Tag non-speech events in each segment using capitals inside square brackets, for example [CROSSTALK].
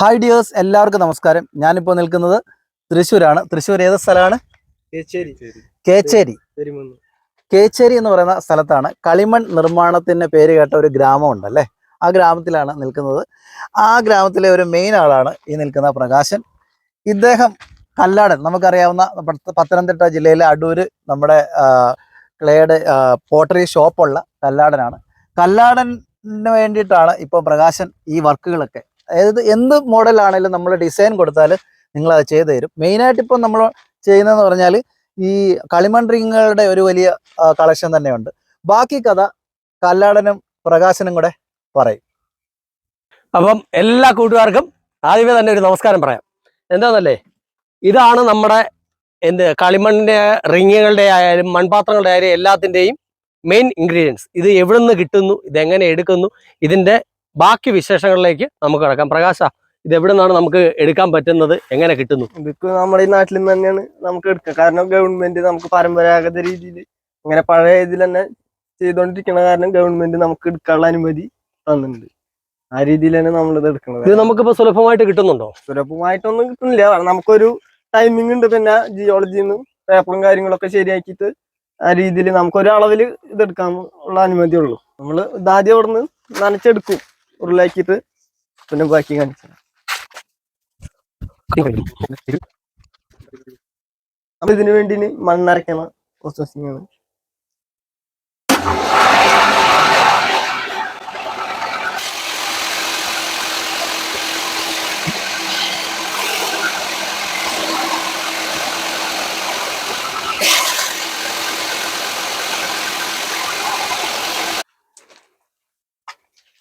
Hi dears എല്ലാവർക്കും നമസ്കാരം. ഞാനിപ്പോൾ നിൽക്കുന്നത് തൃശ്ശൂരാണ്. തൃശ്ശൂർ ഏത് സ്ഥലമാണ്? കേച്ചേരി. കേച്ചേരി. എന്ന് പറയുന്ന സ്ഥലത്താണ് കളിമൺ നിർമ്മാണത്തിന് പേര് കേട്ട ഒരു ഗ്രാമമുണ്ട് അല്ലേ? ആ ഗ്രാമത്തിലാണ് നിൽക്കുന്നത്. ആ ഗ്രാമത്തിലെ ഒരു മെയിൻ ആളാണ് ഈ നിൽക്കുന്ന പ്രകാശൻ. ഇദ്ദേഹം കല്ലാടൻ. നമുക്കറിയാവുന്ന പത്തനംതിട്ട ജില്ലയിലെ അടൂര് നമ്മുടെ ക്ലേയുടെ പോട്ടറി ഷോപ്പുള്ള കല്ലാടനാണ്. കല്ലാടന് വേണ്ടിയിട്ടാണ് ഇപ്പോൾ പ്രകാശൻ ഈ വർക്കുകളൊക്കെ അതായത് എന്ത് മോഡലാണെങ്കിലും നമ്മൾ ഡിസൈൻ കൊടുത്താൽ നിങ്ങൾ അത് ചെയ്തു തരും. മെയിനായിട്ട് ഇപ്പം നമ്മൾ ചെയ്യുന്നതെന്ന് പറഞ്ഞാൽ ഈ കളിമൺ റിങ്ങുകളുടെ ഒരു വലിയ കളക്ഷൻ തന്നെയുണ്ട്. ബാക്കി കഥ കല്ലാടനും പ്രകാശനും കൂടെ പറയും. അപ്പം എല്ലാ കൂട്ടുകാർക്കും ആദ്യമേ തന്നെ ഒരു നമസ്കാരം പറയാം. എന്താണെന്നല്ലേ ഇതാണ് നമ്മുടെ എന്ത് കളിമണ്ണിന്റെ റിങ്ങുകളുടെ ആയാലും മൺപാത്രങ്ങളുടെ ആയാലും എല്ലാത്തിന്റെയും മെയിൻ ഇൻഗ്രീഡിയൻസ് ഇത് എവിടെ നിന്ന് കിട്ടുന്നു? ഇതെങ്ങനെ എടുക്കുന്നു? ഇതിന്റെ ബാക്കി വിശേഷങ്ങളിലേക്ക് നമുക്ക് കിടക്കാം. പ്രകാശ ഇത് എവിടെ നിന്നാണ് നമുക്ക് എടുക്കാൻ പറ്റുന്നത്? എങ്ങനെ കിട്ടുന്നു? ഇതൊക്കെ നമ്മുടെ ഈ നാട്ടിൽ നിന്ന് തന്നെയാണ് നമുക്ക് എടുക്കുക. കാരണം ഗവൺമെന്റ് നമുക്ക് പരമ്പരാഗത രീതിയിൽ ഇങ്ങനെ പഴയ ഇതിൽ തന്നെ ചെയ്തുകൊണ്ടിരിക്കുന്ന കാരണം ഗവൺമെന്റ് നമുക്ക് എടുക്കാനുള്ള അനുമതി തന്നിട്ടുണ്ട്. ആ രീതിയിൽ തന്നെ നമ്മളിത് എടുക്കുന്നത്. ഇത് നമുക്കിപ്പോ സുലഭമായിട്ട് കിട്ടുന്നുണ്ടോ? സുലഭമായിട്ടൊന്നും കിട്ടുന്നില്ല. നമുക്കൊരു ടൈമിംഗ് ഉണ്ട്. പിന്നെ ജിയോളജിന്ന് പേപ്പറും കാര്യങ്ങളൊക്കെ ശരിയാക്കിയിട്ട് ആ രീതിയിൽ നമുക്കൊരു അളവിൽ ഇതെടുക്കാൻ ഉള്ള അനുമതി ഉള്ളൂ. നമ്മൾ ഇതാദ്യം അവിടെ നിന്ന് നനച്ചെടുക്കും. ഉരുളാക്കിയിട്ട് പിന്നെ ബാക്കി കാണിച്ചു നമ്മൾ ഇതിനു വേണ്ടി മണ്ണരക്കണം കുറച്ച് പ്രോസസ്സിംഗ് ആണ്.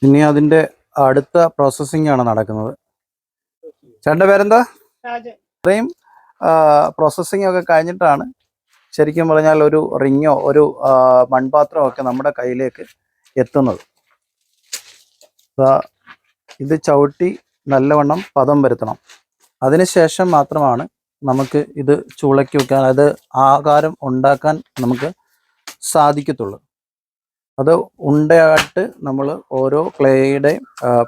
ഇനി അതിന്റെ അടുത്ത പ്രോസസ്സിംഗ് ആണ് നടക്കുന്നത്. ചേട്ടന്റെ പേരെന്താ? ഇത്രയും പ്രോസസ്സിംഗ് ഒക്കെ കഴിഞ്ഞിട്ടാണ് ശരിക്കും പറഞ്ഞാൽ ഒരു റിങ്ങോ ഒരു മൺപാത്രമോ ഒക്കെ നമ്മുടെ കയ്യിലേക്ക് എത്തുന്നത്. ഇത് ചവിട്ടി നല്ലവണ്ണം പദം വരുത്തണം. അതിനുശേഷം മാത്രമാണ് നമുക്ക് ഇത് ചൂളയ്ക്ക് വെക്കാൻ അത് ആകാരം ഉണ്ടാക്കാൻ നമുക്ക് സാധിക്കത്തുള്ളൂ. അത് ഉണ്ടയായിട്ട് നമ്മൾ ഓരോ ക്ലേയുടെ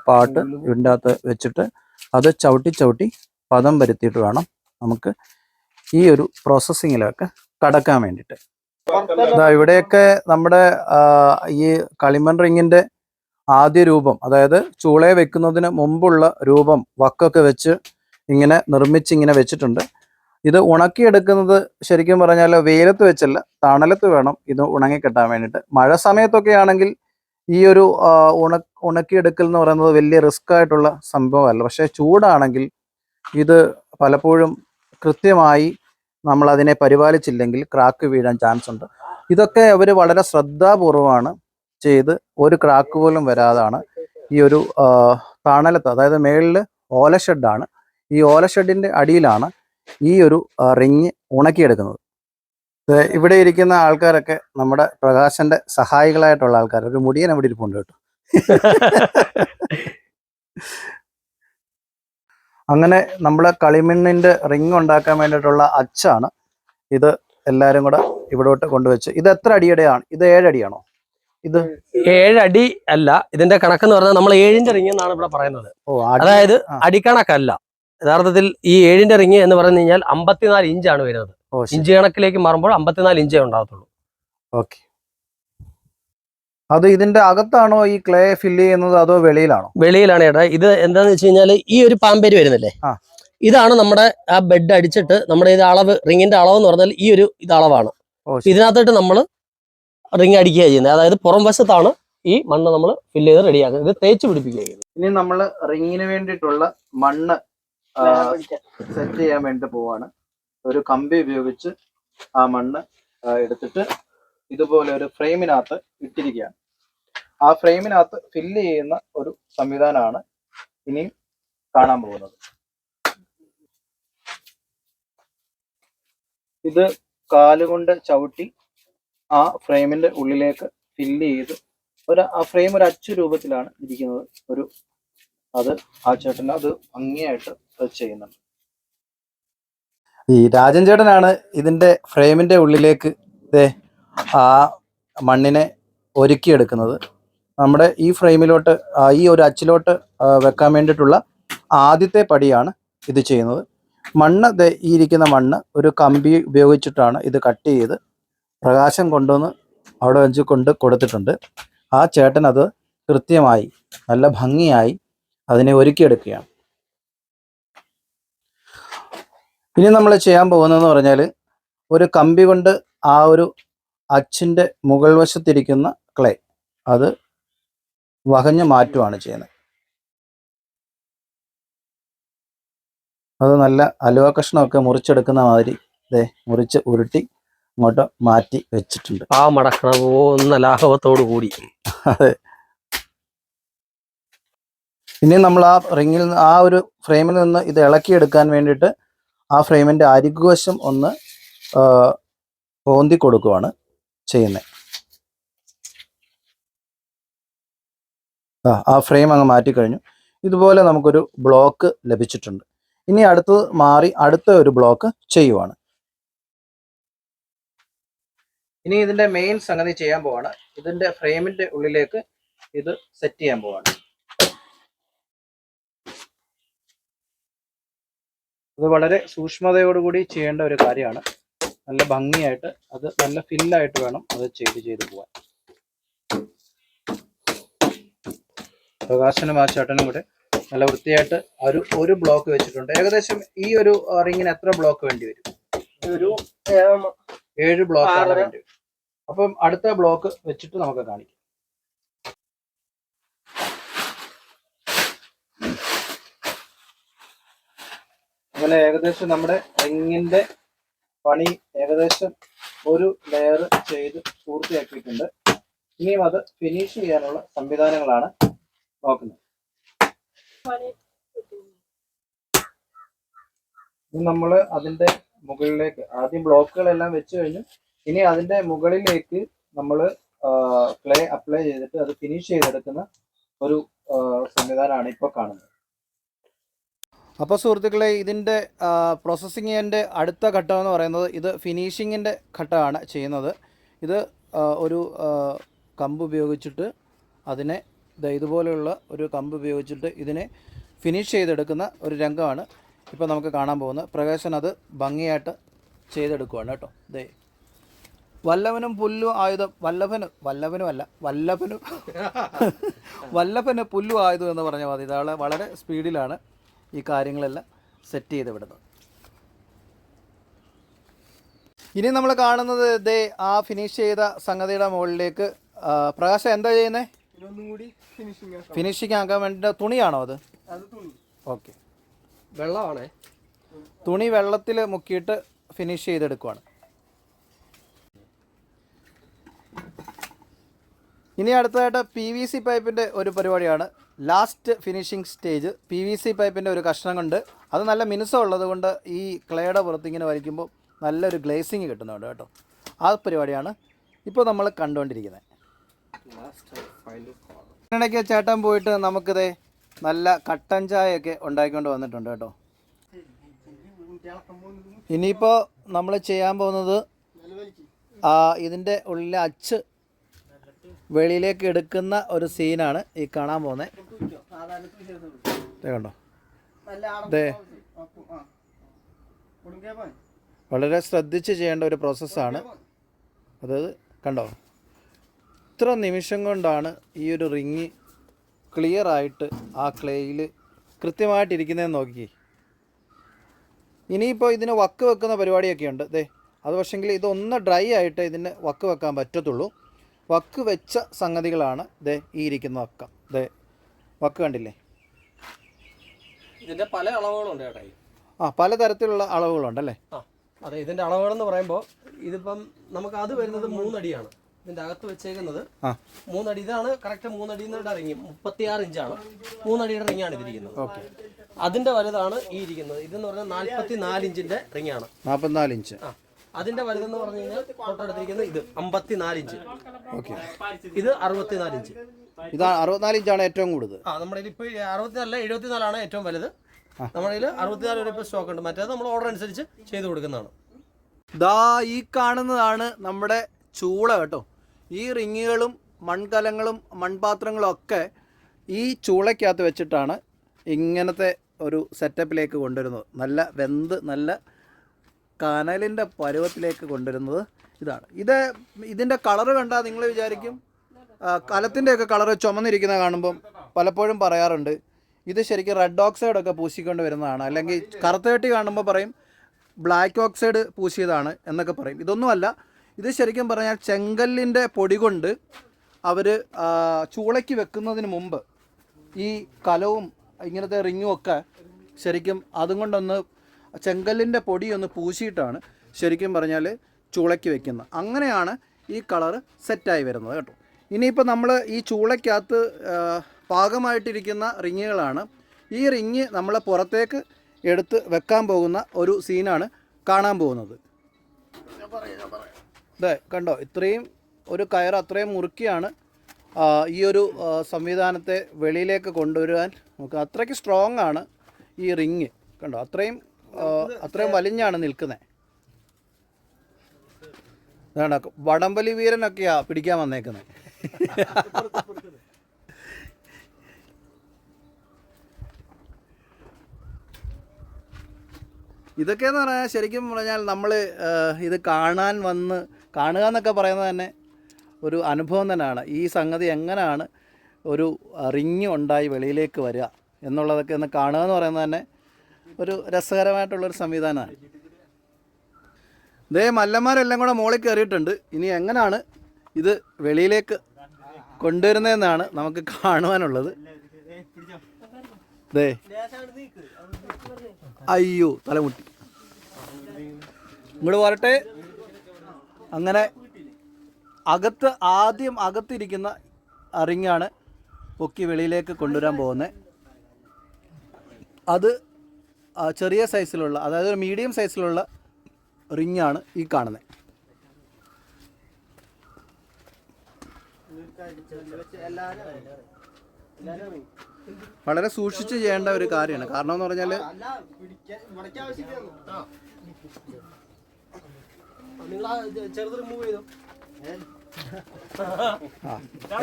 പാട്ട് ഇതിന്റെ അകത്ത് വെച്ചിട്ട് അത് ചവിട്ടി ചവിട്ടി പദം വരുത്തിയിട്ട് വേണം നമുക്ക് ഈ ഒരു പ്രോസസ്സിങ്ങിലൊക്കെ കടക്കാൻ വേണ്ടിയിട്ട്. ഇവിടെയൊക്കെ നമ്മുടെ ഈ കളിമൺ റിങ്ങിന്റെ ആദ്യ രൂപം അതായത് ചൂളയെ വെക്കുന്നതിന് മുമ്പുള്ള രൂപം വക്കൊക്കെ വെച്ച് ഇങ്ങനെ നിർമ്മിച്ച് ഇങ്ങനെ വെച്ചിട്ടുണ്ട്. ഇത് ഉണക്കിയെടുക്കുന്നത് ശരിക്കും പറഞ്ഞാൽ വെയിലത്ത് വെച്ചല്ല തണലത്ത് വേണം ഇത് ഉണങ്ങി കിട്ടാൻ വേണ്ടിയിട്ട്. മഴ സമയത്തൊക്കെ ആണെങ്കിൽ ഈ ഒരു ഉണ ഉണക്കിയെടുക്കൽ എന്ന് പറയുന്നത് വലിയ റിസ്ക് ആയിട്ടുള്ള സംഭവമല്ല. പക്ഷേ ചൂടാണെങ്കിൽ ഇത് പലപ്പോഴും കൃത്യമായി നമ്മൾ അതിനെ പരിപാലിച്ചില്ലെങ്കിൽ ക്രാക്ക് വീഴാൻ ചാൻസ് ഉണ്ട്. ഇതൊക്കെ അവർ വളരെ ശ്രദ്ധാപൂർവമാണ് ചെയ്ത് ഒരു ക്രാക്ക് പോലും വരാതാണ് ഈ ഒരു തണലത്ത് അതായത് മേളിൽ ഓല ഷെഡാണ് ഈ ഓല ഷെഡിന്റെ അടിയിലാണ് ഈ ഒരു റിങ് ഉണക്കിയെടുക്കുന്നത്. ഇവിടെ ഇരിക്കുന്ന ആൾക്കാരൊക്കെ നമ്മുടെ പ്രകാശന്റെ സഹായികളായിട്ടുള്ള ആൾക്കാർ ഒരു മുടിയൻ അവിടെ ഇരിപ്പുണ്ട് കേട്ടോ. അങ്ങനെ നമ്മളെ കളിമണ്ണിന്റെ റിങ് ഉണ്ടാക്കാൻ വേണ്ടിയിട്ടുള്ള അച്ചാണ് ഇത് എല്ലാരും കൂടെ ഇവിടോട്ട് കൊണ്ടുവച്ച്. ഇത് എത്ര അടിയുടെയാണ്? ഇത് ഏഴടിയാണോ ഇത് ഏഴടി അല്ല ഇതിന്റെ കണക്കെന്ന് പറഞ്ഞാൽ നമ്മൾ ഏഴിന്റെ റിങ് എന്നാണ് ഇവിടെ പറയുന്നത്. അതായത്. അടിക്കണക്കല്ല. യഥാർത്ഥത്തിൽ ഈ ഏഴിന്റെ റിങ് എന്ന് പറഞ്ഞു കഴിഞ്ഞാൽ അമ്പത്തിനാല് ഇഞ്ചാണ് വരുന്നത്. ഇഞ്ച് കണക്കിലേക്ക് മാറുമ്പോൾ അമ്പത്തിനാല് ഇഞ്ചേ ഉണ്ടാകത്തുള്ളൂ. ഓക്കെ. അത് ഇതിന്റെ അകത്താണോ ഈ ക്ലേ ഫില്ല് ചെയ്യുന്നത് അതോ വെളിയിലാണോ? വെളിയിലാണ് ഏട്ടാ ഇത് എന്താന്ന് വെച്ച് കഴിഞ്ഞാൽ ഈ ഒരു പാമ്പേര് വരുന്നില്ലേ? ഇതാണ് നമ്മുടെ ആ ബെഡ് അടിച്ചിട്ട് നമ്മുടെ ഇത് അളവ് റിങ്ങിന്റെ അളവ് എന്ന് പറഞ്ഞാൽ ഈ ഒരു ഇത് അളവാണ്. ഇതിനകത്തോട്ട് നമ്മൾ റിങ് അടിക്കുക ചെയ്യുന്നത്. അതായത് പുറം വശത്താണ് ഈ മണ്ണ് നമ്മൾ ഫില്ല് ചെയ്ത് റെഡിയാക്കുന്നത് ഇത് തേച്ച് പിടിപ്പിക്കുക ഇനി നമ്മൾ റിങ്ങിന് വേണ്ടിയിട്ടുള്ള മണ്ണ് സെറ്റ് ചെയ്യാൻ വേണ്ടി പോവാണ്. ഒരു കമ്പി ഉപയോഗിച്ച് ആ മണ്ണ് എടുത്തിട്ട് ഇതുപോലെ ഒരു ഫ്രെയിമിനകത്ത് ഇട്ടിരിക്കുകയാണ്. ആ ഫ്രെയിമിനകത്ത് ഫില്ല് ചെയ്യുന്ന ഒരു സംവിധാനമാണ് ഇനിയും കാണാൻ പോകുന്നത്. ഇത് കാലുകൊണ്ട് ചവിട്ടി ആ ഫ്രെയിമിന്റെ ഉള്ളിലേക്ക് ഫില്ല് ചെയ്ത് ഒരു ആ ഫ്രെയിം ഒരു അച്ചു രൂപത്തിലാണ് ഇരിക്കുന്നത്. ഒരു അത് ആ ചേട്ടൻ അത് ഭംഗിയായിട്ട് ചെയ്യുന്നുണ്ട്. ഈ രാജൻ ചേട്ടനാണ് ഇതിന്റെ ഫ്രെയിമിന്റെ ഉള്ളിലേക്ക് ആ മണ്ണിനെ ഒരുക്കിയെടുക്കുന്നത്. നമ്മുടെ ഈ ഫ്രെയിമിലോട്ട് ഈ ഒരു അച്ചിലോട്ട് വെക്കാൻ വേണ്ടിയിട്ടുള്ള ആദ്യത്തെ പടിയാണ് ഇത് ചെയ്യുന്നത്. മണ്ണ് ഈ ഇരിക്കുന്ന മണ്ണ് ഒരു കമ്പി ഉപയോഗിച്ചിട്ടാണ് ഇത് കട്ട് ചെയ്ത് പ്രകാശം കൊണ്ടുവന്ന് അവിടെ വെച്ച് കൊണ്ട് കൊടുത്തിട്ടുണ്ട്. ആ ചേട്ടൻ അത് കൃത്യമായി നല്ല ഭംഗിയായി അതിനെ ഒരുക്കിയെടുക്കുകയാണ്. ഇനി നമ്മൾ ചെയ്യാൻ പോകുന്നതെന്ന് പറഞ്ഞാൽ ഒരു കമ്പി കൊണ്ട് ആ ഒരു അച്ചിന്റെ മുകൾ വശത്തിരിക്കുന്ന ക്ലേ അത് വകഞ്ഞ് മാറ്റുവാണ് ചെയ്യുന്നത്. അത് നല്ല അലുവ കഷ്ണമൊക്കെ മുറിച്ചെടുക്കുന്ന മാതിരി ദേ മുറിച്ച് ഉരുട്ടി അങ്ങോട്ട് മാറ്റി വെച്ചിട്ടുണ്ട്. ആ മടക്കണ പോകുന്ന ലാഘവത്തോടു കൂടി. അതെ. ഇനി നമ്മൾ ആ റിങ്ങിൽ നിന്ന് ആ ഒരു ഫ്രെയിമിൽ നിന്ന് ഇത് ഇളക്കിയെടുക്കാൻ വേണ്ടിയിട്ട് ആ ഫ്രെയിമിന്റെ അരികുവശം ഒന്ന് ഓന്തി കൊടുക്കുവാണ് ചെയ്യുന്നത്. ആ ആ ഫ്രെയിം അങ്ങ് മാറ്റിക്കഴിഞ്ഞു ഇതുപോലെ നമുക്കൊരു ബ്ലോക്ക് ലഭിച്ചിട്ടുണ്ട്. ഇനി അടുത്തത് മാറി അടുത്ത ഒരു ബ്ലോക്ക് ചെയ്യുവാണ്. ഇനി ഇതിന്റെ മെയിൻ സംഗതി ചെയ്യാൻ പോവാണ്. ഇതിന്റെ ഫ്രെയിമിന്റെ ഉള്ളിലേക്ക് ഇത് സെറ്റ് ചെയ്യാൻ പോവാണ്. അത് വളരെ സൂക്ഷ്മതയോടുകൂടി ചെയ്യേണ്ട ഒരു കാര്യമാണ്. നല്ല ഭംഗിയായിട്ട് അത് നല്ല ഫില്ലായിട്ട് വേണം അത് ചെയ്ത് ചെയ്ത് പോവാൻ. പ്രകാശനും ആ ചേട്ടനും കൂടെ നല്ല വൃത്തിയായിട്ട് ഒരു ഒരു ബ്ലോക്ക് വെച്ചിട്ടുണ്ട്. ഏകദേശം ഈ ഒരു റിങ്ങിന് എത്ര ബ്ലോക്ക് വേണ്ടി വരും? ഒരു ഏഴ് ബ്ലോക്ക്. വേണ്ടി വരും. അപ്പം അടുത്ത ബ്ലോക്ക് വെച്ചിട്ട് നമുക്ക് കാണിക്കാം. അങ്ങനെ ഏകദേശം നമ്മുടെ എങ്ങിന്റെ പണി ഏകദേശം ഒരു ലെയർ ചെയ്ത് പൂർത്തിയാക്കിയിട്ടുണ്ട്. ഇനിയും അത് ഫിനിഷ് ചെയ്യാനുള്ള സംവിധാനങ്ങളാണ് നോക്കുന്നത്. നമ്മൾ അതിന്റെ മുകളിലേക്ക് ആദ്യം ബ്ലോക്കുകളെല്ലാം വെച്ച് കഴിഞ്ഞു. ഇനി അതിന്റെ മുകളിലേക്ക് നമ്മൾ ക്ലേ അപ്ലൈ ചെയ്തിട്ട് അത് ഫിനിഷ് ചെയ്തെടുക്കുന്ന ഒരു സംവിധാനമാണ് ഇപ്പോൾ കാണുന്നത്. അപ്പോൾ സുഹൃത്തുക്കളെ ഇതിന്റെ പ്രോസസ്സിങ്ങിന്റെ അടുത്ത ഘട്ടം എന്ന് പറയുന്നത് ഇത് ഫിനിഷിങ്ങിന്റെ ഘട്ടമാണ് ചെയ്യുന്നത്. ഇത് ഒരു കമ്പ് ഉപയോഗിച്ചിട്ട് അതിനെ ഇതുപോലെയുള്ള ഒരു കമ്പ് ഉപയോഗിച്ചിട്ട് ഇതിനെ ഫിനിഷ് ചെയ്തെടുക്കുന്ന ഒരു രംഗമാണ് ഇപ്പോൾ നമുക്ക് കാണാൻ പോകുന്നത്. പ്രകാശൻ അത് ഭംഗിയായിട്ട് ചെയ്തെടുക്കുവാണ് കേട്ടോ. ദേ വല്ലവനും പുല്ലു ആയുധം വല്ലഭന് അല്ല വല്ലഭനും [LAUGHS] വല്ലഭന് പുല്ലു ആയുധം എന്ന് പറഞ്ഞ മതി. ഇതാളെ വളരെ സ്പീഡിലാണ് ഈ കാര്യങ്ങളെല്ലാം സെറ്റ് ചെയ്ത് വിടുന്നത്. ഇനി നമ്മൾ കാണുന്നത് ദേ ആ ഫിനിഷ് ചെയ്ത സംഗതിയുടെ മുകളിലേക്ക് പ്രകാശം എന്താ ചെയ്യുന്നത് ഫിനിഷിങ് ആക്കാം ഫിനിഷിങ് ആക്കാൻ വേണ്ടി തുണിയാണോ അത്? ഓക്കെ വെള്ളമാണേ. തുണി വെള്ളത്തിൽ മുക്കിയിട്ട് ഫിനിഷ് ചെയ്തെടുക്കുവാണ്. ഇനി അടുത്തതായിട്ട് പി വി സി പൈപ്പിന്റെ ഒരു പരിപാടിയാണ്. Last finishing stage P V C പൈപ്പിന്റെ ഒരു കഷ്ണം കൊണ്ട് അത് നല്ല മിനുസം ഉള്ളത് കൊണ്ട് ഈ ക്ലേയുടെ പുറത്ത് ഇങ്ങനെ വരയ്ക്കുമ്പോൾ നല്ലൊരു ഗ്ലേസിങ് കിട്ടുന്നുണ്ട് കേട്ടോ. ആ പരിപാടിയാണ് ഇപ്പോൾ നമ്മൾ കണ്ടുകൊണ്ടിരിക്കുന്നത്. ഇടയ്ക്ക് ചേട്ടൻ പോയിട്ട് നമുക്കിത് നല്ല കട്ടൻ ചായയൊക്കെ ഉണ്ടാക്കിക്കൊണ്ട് വന്നിട്ടുണ്ട് കേട്ടോ. ഇനിയിപ്പോൾ നമ്മൾ ചെയ്യാൻ പോകുന്നത് ഇതിന്റെ ഉള്ളിലെ അച്ച് വെളിയിലേക്ക് എടുക്കുന്ന ഒരു സീനാണ് ഈ കാണാൻ പോകുന്നത്. കണ്ടോ? ദേ. വളരെ ശ്രദ്ധിച്ച് ചെയ്യേണ്ട ഒരു പ്രോസസ്സാണ് അതായത് കണ്ടോ? ഇത്ര നിമിഷം കൊണ്ടാണ് ഈ ഒരു റിങ് ക്ലിയർ ആയിട്ട് ആ ക്ലേയിൽ കൃത്യമായിട്ടിരിക്കുന്നതെന്ന് നോക്കി ഇനിയിപ്പോൾ ഇതിന് വക്ക് വെക്കുന്ന പരിപാടിയൊക്കെ ഉണ്ട് ദേ അത് പക്ഷെങ്കിൽ ഇതൊന്ന് ഡ്രൈ ആയിട്ട് ഇതിന് വക്ക് വെക്കാൻ പറ്റത്തുള്ളൂ. വക്ക് വെച്ച സംഗതികളാണ് ദേ ഈ ഇരിക്കുന്ന വക്ക. ദേ വക്ക് കണ്ടില്ലേ? ഇതിന്റെ പല അളവുകളുണ്ട് ചേട്ടാ ആ പലതരത്തിലുള്ള അളവുകളുണ്ടല്ലേ? ആ അതെ ഇതിന്റെ അളവുകളെന്ന് പറയുമ്പോൾ ഇതിപ്പം നമുക്ക് അത് വരുന്നത് മൂന്നടിയാണ്. ഇതിന്റെ അകത്ത് വെച്ചേക്കുന്നത് മൂന്നടി. ഇതാണ് കറക്റ്റ് മൂന്നടി റിങ് മുപ്പത്തിയാറ് ഇഞ്ചാണ്. മൂന്നടിയുടെ റിങ്ങാണ് ഇതിരിക്കുന്നത്. ഓക്കെ. അതിന്റെ വലുതാണ് ഈ ഇരിക്കുന്നത്. ഇതെന്ന് പറഞ്ഞാൽ നാല്പത്തി നാല് ഇഞ്ചിന്റെ റിങ്ങാണ് നാല്പത്തിനാല് ഇഞ്ച്. ആ. അതിന്റെ വലുതെന്ന് പറഞ്ഞു കഴിഞ്ഞാൽ തൊട്ടടുത്തിരിക്കുന്നത് ഇത് അമ്പത്തിനാല് ഇഞ്ച്. ഓക്കെ. ഇത് അറുപത്തിനാല് ഇഞ്ച്. ഇത് അറുപത്തിനാല് ഇഞ്ചാണ് ഏറ്റവും കൂടുതൽ. ആ നമ്മുടെ ഇപ്പൊ ഇപ്പോൾ അറുപത്തിനാലല്ല എഴുപത്തിനാലാണ് ഏറ്റവും വലുത്. നമ്മുടെ കയ്യിൽ അറുപത്തിനാല് വരെ ഇപ്പോൾ സ്റ്റോക്ക് ഉണ്ട്. മറ്റേത് നമ്മൾ ഓർഡർ അനുസരിച്ച് ചെയ്ത് കൊടുക്കുന്നതാണ്. ദാ ഈ കാണുന്നതാണ് നമ്മുടെ ചൂള കേട്ടോ. ഈ റിങ്ങുകളും മൺകലങ്ങളും മൺപാത്രങ്ങളും ഒക്കെ ഈ ചൂളയ്ക്കകത്ത് വെച്ചിട്ടാണ് ഇങ്ങനത്തെ ഒരു സെറ്റപ്പിലേക്ക് കൊണ്ടുവരുന്നത്. നല്ല വെന്ത് നല്ല കനലിന്റെ പരുവത്തിലേക്ക് കൊണ്ടുവരുന്നത് ഇതാണ്. ഇത് ഇതിന്റെ കളറ് കണ്ടാൽ നിങ്ങൾ വിചാരിക്കും കലത്തിന്റെയൊക്കെ കളറ് ചുമന്നിരിക്കുന്ന കാണുമ്പം പലപ്പോഴും പറയാറുണ്ട് ഇത് ശരിക്കും റെഡ് ഓക്സൈഡ് ഒക്കെ പൂശിക്കൊണ്ട് വരുന്നതാണ്. അല്ലെങ്കിൽ കറുത്തേട്ടി കാണുമ്പോൾ പറയും ബ്ലാക്ക് ഓക്സൈഡ് പൂശിയതാണ് എന്നൊക്കെ പറയും. ഇതൊന്നുമല്ല ഇത് ശരിക്കും പറഞ്ഞാൽ ചെങ്കല്ലിന്റെ പൊടി കൊണ്ട് അവർ ചൂളയ്ക്ക് വെക്കുന്നതിന് മുമ്പ് ഈ കലവും ഇങ്ങനത്തെ റിങ്ങും ഒക്കെ ശരിക്കും അതും കൊണ്ടൊന്ന് ചെങ്കല്ലിന്റെ പൊടി ഒന്ന് പൂശിയിട്ടാണ് ശരിക്കും പറഞ്ഞാൽ ചൂളയ്ക്ക് വെക്കുന്നത്. അങ്ങനെയാണ് ഈ കളറ് സെറ്റായി വരുന്നത് കേട്ടോ. ഇനിയിപ്പോൾ നമ്മൾ ഈ ചൂളയ്ക്കകത്ത് പാകമായിട്ടിരിക്കുന്ന റിങ്ങുകളാണ് ഈ റിങ് നമ്മൾ പുറത്തേക്ക് എടുത്ത് വെക്കാൻ പോകുന്ന ഒരു സീനാണ് കാണാൻ പോകുന്നത്. അതെ കണ്ടോ? ഇത്രയും ഒരു കയർ അത്രയും മുറുക്കിയാണ് ഈ ഒരു സംവിധാനത്തെ വെളിയിലേക്ക് കൊണ്ടുവരുവാൻ നമുക്ക് അത്രയ്ക്ക് സ്ട്രോങ് ആണ് ഈ റിങ്. കണ്ടോ? അത്രയും അത്രയും വലിഞ്ഞാണ് നിൽക്കുന്നത് ഇതാണ് വടംവലി വീരനൊക്കെയാ പിടിക്കാൻ വന്നേക്കുന്നത് ഇതൊക്കെയെന്ന് പറഞ്ഞാൽ ശരിക്കും പറഞ്ഞാൽ നമ്മൾ ഇത് കാണാൻ വന്ന് കാണുക എന്നൊക്കെ പറയുന്നത് തന്നെ ഒരു അനുഭവം തന്നെയാണ്. ഈ സംഗതി എങ്ങനെയാണ് ഒരു റിങ് ഉണ്ടായി വെളിയിലേക്ക് വരിക എന്നുള്ളതൊക്കെ ഒന്ന് കാണുക എന്ന് പറയുന്നത് തന്നെ ഒരു രസകരമായിട്ടുള്ളൊരു സംവിധാനമാണ്. ഇതേ മല്ലന്മാരെല്ലാം കൂടെ മോളിൽ കയറിയിട്ടുണ്ട്. ഇനി എങ്ങനെയാണ് ഇത് വെളിയിലേക്ക് കൊണ്ടുവരുന്നതെന്നാണ് നമുക്ക് കാണുവാനുള്ളത്. ദേ. അയ്യോ തലമുട്ടി ഇങ്ങോട്ട് പോരട്ടെ. അങ്ങനെ അകത്ത് ആദ്യം അകത്തിരിക്കുന്ന അറിങ്ങാണ് പൊക്കി വെളിയിലേക്ക് കൊണ്ടുവരാൻ പോകുന്നത്. അത് ചെറിയ സൈസിലുള്ള അതായത് ഒരു മീഡിയം സൈസിലുള്ള റിങ്ങാണ് ഈ കാണുന്നത്. വളരെ സൂക്ഷിച്ച് ചെയ്യേണ്ട ഒരു കാര്യമാണ്. കാരണം എന്ന് പറഞ്ഞാൽ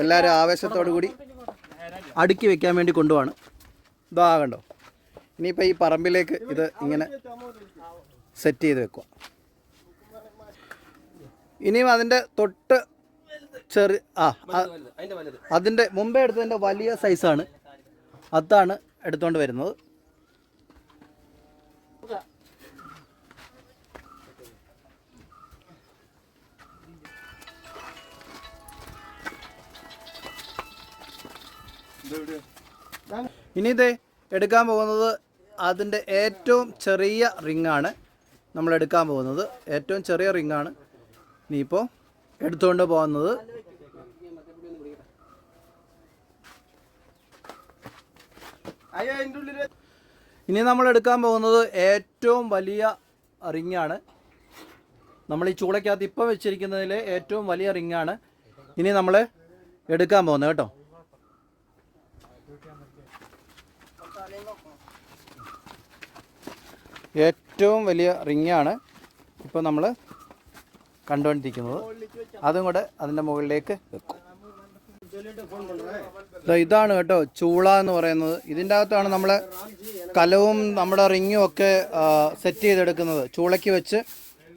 എല്ലാവരും ആവേശത്തോടു കൂടി അടുക്കി വെക്കാൻ വേണ്ടി കൊണ്ടുപോവാണ്. ഇതാ കണ്ടോ? ഇനിയിപ്പോൾ ഈ പറമ്പിലേക്ക് ഇത് ഇങ്ങനെ സെറ്റ് ചെയ്ത് വെക്കുക. ഇനിയും അതിന്റെ തൊട്ട് ചെറിയ ആ അതിന്റെ മുമ്പേ എടുത്തതിന്റെ വലിയ സൈസാണ് അതാണ് എടുത്തുകൊണ്ട് വരുന്നത്. ഇനി ഇതേ എടുക്കാൻ പോകുന്നത് അതിന്റെ ഏറ്റവും ചെറിയ റിങ്ങാണ് നമ്മൾ എടുക്കാൻ പോകുന്നത്. ഏറ്റവും ചെറിയ റിങ്ങാണ് ഇനിയിപ്പോൾ എടുത്തുകൊണ്ട് പോകുന്നത്. ഇനി നമ്മൾ എടുക്കാൻ പോകുന്നത് ഏറ്റവും വലിയ റിങ്ങാണ്. നമ്മൾ ഈ ചൂളയ്ക്കകത്ത് ഇപ്പം വെച്ചിരിക്കുന്നതിൽ ഏറ്റവും വലിയ റിങ്ങാണ് ഇനി നമ്മൾ എടുക്കാൻ പോകുന്നത് കേട്ടോ. ഏറ്റവും വലിയ റിങ്ങാണ് ഇപ്പോൾ നമ്മൾ കണ്ടുകൊണ്ടിരിക്കുന്നത്. അതും കൂടെ അതിന്റെ മുകളിലേക്ക് വെക്കും. ഇതാണ് കേട്ടോ ചൂള എന്ന് പറയുന്നത്. ഇതിന്റെ അകത്താണ് നമ്മൾ കലവും നമ്മുടെ റിങ്ങും ഒക്കെ സെറ്റ് ചെയ്തെടുക്കുന്നത്. ചൂളയ്ക്ക് വെച്ച്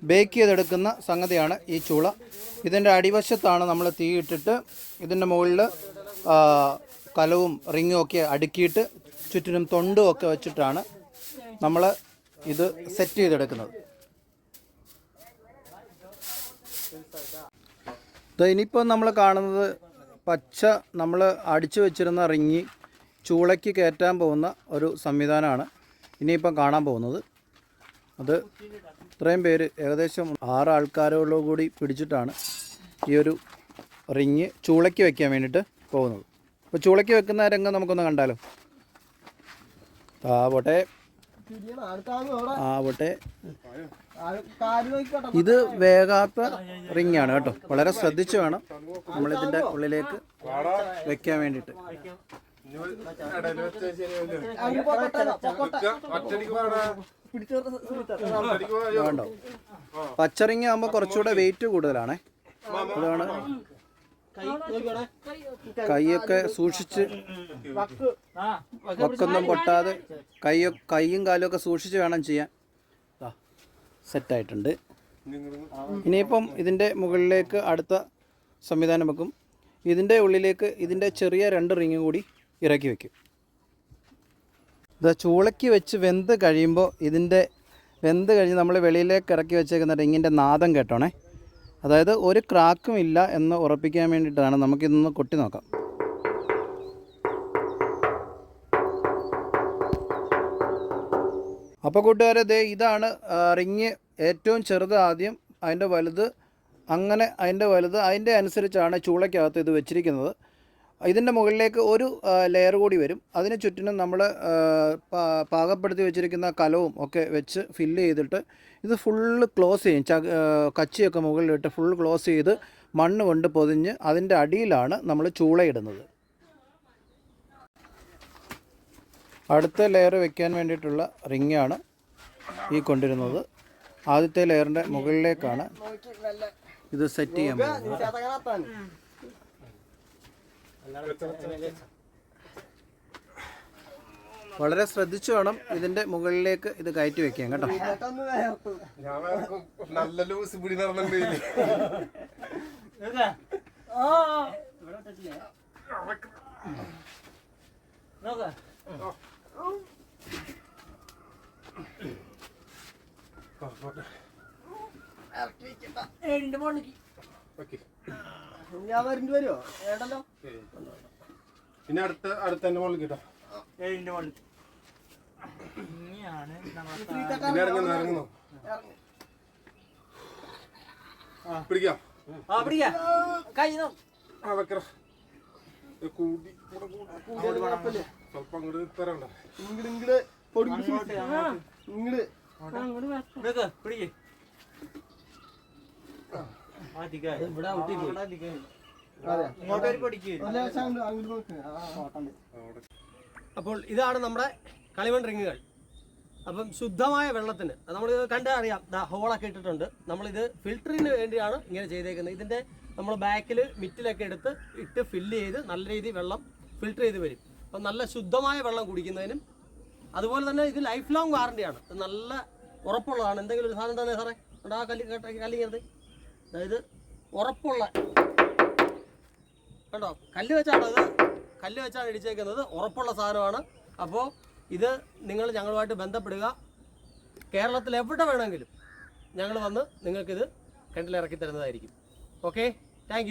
ബേക്ക് ചെയ്തെടുക്കുന്ന സംഗതിയാണ് ഈ ചൂള. ഇതിന്റെ അടിവശത്താണ് നമ്മൾ തീയിട്ടിട്ട് ഇതിന്റെ മുകളിൽ കലവും റിങ്ങും ഒക്കെ അടുക്കിയിട്ട് ചുറ്റിനും തൊണ്ടും ഒക്കെ വെച്ചിട്ടാണ് നമ്മൾ ഇത് സെറ്റ് ചെയ്തെടുക്കുന്നത്. ഇനിയിപ്പോൾ നമ്മൾ കാണുന്നത് പച്ച നമ്മൾ അടിച്ചു വെച്ചിരുന്ന റിങ്ങി ചൂളയ്ക്ക് കയറ്റാൻ പോകുന്ന ഒരു സംവിധാനമാണ് ഇനിയിപ്പം കാണാൻ പോകുന്നത്. അത് ഇത്രയും പേര് ഏകദേശം ആറ് ആൾക്കാരോടോ കൂടി പിടിച്ചിട്ടാണ് ഈ ഒരു റിങ് ചൂളയ്ക്ക് വയ്ക്കാൻ വേണ്ടിയിട്ട് പോകുന്നത്. അപ്പോൾ ചൂളയ്ക്ക് വെക്കുന്ന രംഗം നമുക്കൊന്ന് കണ്ടാലോ? പോട്ടെ. തിരിയണം ആൾക്കാരും അവിടെ. ആ പോട്ടെ ആൾ കാൽ ഇത് വേകാത്ത റിംഗ് ആണ് കേട്ടോ. വളരെ ശ്രദ്ധിച്ചു വേണം നമ്മളിതിന്റെ ഉള്ളിലേക്ക് വെക്കാൻ വേണ്ടിയിട്ട്. പിടിച്ച് വേണ്ടോ? പച്ചറിങ് ആകുമ്പോൾ കുറച്ചുകൂടെ വെയിറ്റ് കൂടുതലാണേ. അതാണ് കൈയൊക്കെ സൂക്ഷിച്ച് വക്കൊന്നും പൊട്ടാതെ കൈയൊ കൈയും കാലും ഒക്കെ സൂക്ഷിച്ച് വേണം ചെയ്യാൻ. സെറ്റായിട്ടുണ്ട്. ഇനിയിപ്പം ഇതിന്റെ മുകളിലേക്ക് അടുത്ത സംവിധാനം വെക്കും. ഇതിന്റെ ഉള്ളിലേക്ക് ഇതിന്റെ ചെറിയ രണ്ട് റിങ് കൂടി ഇറക്കി വെക്കും. ഇത് ചൂളയ്ക്ക് വെച്ച് വെന്ത് കഴിയുമ്പോൾ ഇതിന്റെ വെന്ത് കഴിഞ്ഞ് നമ്മൾ വെളിയിലേക്ക് ഇറക്കി വെച്ചേക്കുന്ന റിങ്ങിന്റെ നാദം കേട്ടോണേ. അതായത് ഒരു ക്രാക്കും ഇല്ല എന്ന് ഉറപ്പിക്കാൻ വേണ്ടിയിട്ടാണ് നമുക്കിതൊന്ന് കൊട്ടി നോക്കാം. അപ്പോൾ കൂട്ടുകാരെ ദേ ഇതാണ് റിങ് ഏറ്റവും ചെറുത് ആദ്യം അതിന്റെ വലുത് അങ്ങനെ അതിന്റെ വലുത് അതിന്റെ അനുസരിച്ചാണ് ചൂളയ്ക്കകത്ത് ഇത് വെച്ചിരിക്കുന്നത്. ഇതിന്റെ മുകളിലേക്ക് ഒരു ലെയർ കൂടി വരും. അതിന് ചുറ്റിനും നമ്മൾ പാകപ്പെടുത്തി വെച്ചിരിക്കുന്ന കലവും ഒക്കെ വെച്ച് ഫില്ല് ചെയ്തിട്ട് ഇത് ഫുള്ള് ക്ലോസ് ചെയ്യും. കച്ചിയൊക്കെ മുകളിലിട്ട് ഫുൾ ക്ലോസ് ചെയ്ത് മണ്ണ് കൊണ്ട് പൊതിഞ്ഞ് അതിന്റെ അടിയിലാണ് നമ്മൾ ചൂളയിടുന്നത് അടുത്ത ലെയർ വെക്കാൻ വേണ്ടിയിട്ടുള്ള റിങ്ങാണ് ഈ കൊണ്ടിരുന്നത്. ആദ്യത്തെ ലെയറിന്റെ മുകളിലേക്കാണ് ഇത് സെറ്റ് ചെയ്യാൻ പോകുന്നത്. വളരെ ശ്രദ്ധിച്ചു വേണം ഇതിന്റെ മുകളിലേക്ക് ഇത് കയറ്റി വെക്കാൻ കേട്ടോ. ഞാൻ നല്ല ലൂസ് പിടി നടന്നിട്ടുണ്ട് ഓക്കെ. ഞാൻ വരേണ്ടി വരുമോ ഏടല്ലോ. പിന്നെ അടുത്ത അടുത്ത എന്റെ മുകളിൽ കിട്ടാം. പിന്നെ ഇറങ്ങുന്നു ഇറങ്ങുന്നു? പിടിക്കാം. ആ വെക്കറ ഇത്. കൂടി കൂടെ കൂടി. സ്വല്പം അങ്ങോട്ട് തരണ്ട ഇങ്ങട് ഇങ്ങട്. പൊടിക്ക് ഇങ്ങട്. അതെ അപ്പോൾ ഇതാണ് നമ്മുടെ കളിമൺ റിങ്ങുകൾ. അപ്പം ശുദ്ധമായ വെള്ളത്തിന്. നമ്മൾ കണ്ടാൽ അറിയാം. ഹോളൊക്കെ ഇട്ടിട്ടുണ്ട്. നമ്മളിത് ഫിൽറ്ററിന് വേണ്ടിയാണ് ഇങ്ങനെ ചെയ്തേക്കുന്നത്. ഇതിന്റെ നമ്മൾ ബാക്കിൽ മിറ്റിലൊക്കെ എടുത്ത് ഇട്ട് ഫില്ല് ചെയ്ത് നല്ല രീതിയിൽ വെള്ളം ഫിൽറ്റർ ചെയ്ത് വരും. അപ്പം നല്ല ശുദ്ധമായ വെള്ളം കുടിക്കുന്നതിനും അതുപോലെ തന്നെ ഇത് ലൈഫ് ലോങ് വാറണ്ടിയാണ് ഇത് നല്ല ഉറപ്പുള്ളതാണ്. എന്തെങ്കിലും ഒരു സാധനം തന്നെ സാറേ? ആ കല്ല് കേട്ട കല്ലിങ്ങരുത് അതായത് ഉറപ്പുള്ള കണ്ടോ? കല്ല് വെച്ചാണ് ഇത്? കല്ല് വെച്ചാണ് ഇടിച്ചേക്കുന്നത്. ഉറപ്പുള്ള സാധനമാണ്. അപ്പോൾ ഇത് നിങ്ങൾ ഞങ്ങളുമായിട്ട് ബന്ധപ്പെടുക. കേരളത്തിൽ എവിടെ വേണമെങ്കിലും ഞങ്ങൾ വന്ന് നിങ്ങൾക്കിത് കിണറ്റിലിറക്കി തരുന്നതായിരിക്കും. Okay thank